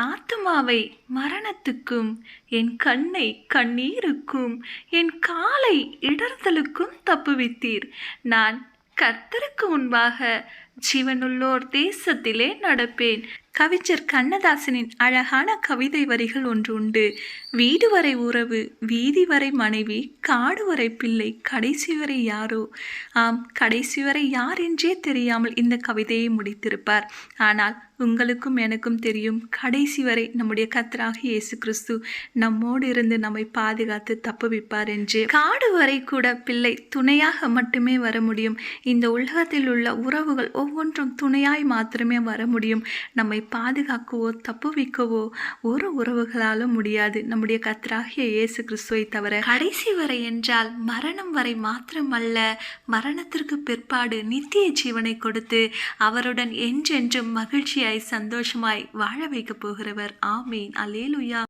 ஆத்துமாவை மரணத்துக்கும் என் கண்ணை கண்ணீருக்கும் என் காலை இடர்தலுக்கும் தப்புவித்தீர். நான் கர்த்தருக்கு முன்பாக ஜீவனுள்ளோர் தேசத்திலே நடப்பேன். கவிஞர் கண்ணதாசனின் அழகான கவிதை வரிகள் ஒன்று உண்டு. வீடு வரை உறவு வீதி வரை மனைவி காடு வரை பிள்ளை கடைசி வரை யாரோ? ஆம் கடைசி வரை யார் என்றே தெரியாமல் இந்த கவிதையை முடித்திருப்பார். ஆனால் உங்களுக்கும் எனக்கும் தெரியும் கடைசி வரை நம்முடைய கத்தராக இயேசு கிறிஸ்து நம்மோடு இருந்து நம்மை பாதுகாத்து தப்புவிப்பார் என்று. காடு வரை கூட பிள்ளை துணையாக மட்டுமே வர முடியும். இந்த உலகத்தில் உள்ள உறவுகள் ஒவ்வொன்றும் துணையாய் மாத்திரமே வர முடியும். நம்மை பாதுகாக்கவோ தப்புவிக்கவோ ஒரு உறவுகளாலும் முடியாது. நம்முடைய கத்தராகிய இயேசு கிறிஸ்துவை தவிர கடைசி வரை என்றால் மரணம் வரை மாத்திரமல்ல. மரணத்திற்கு பிற்பாடு நித்திய ஜீவனை கொடுத்து அவருடன் என்றென்றும் மகிழ்ச்சியாய் சந்தோஷமாய் வாழ வைக்கப் போகிறவர். ஆமீன். அலேலுயா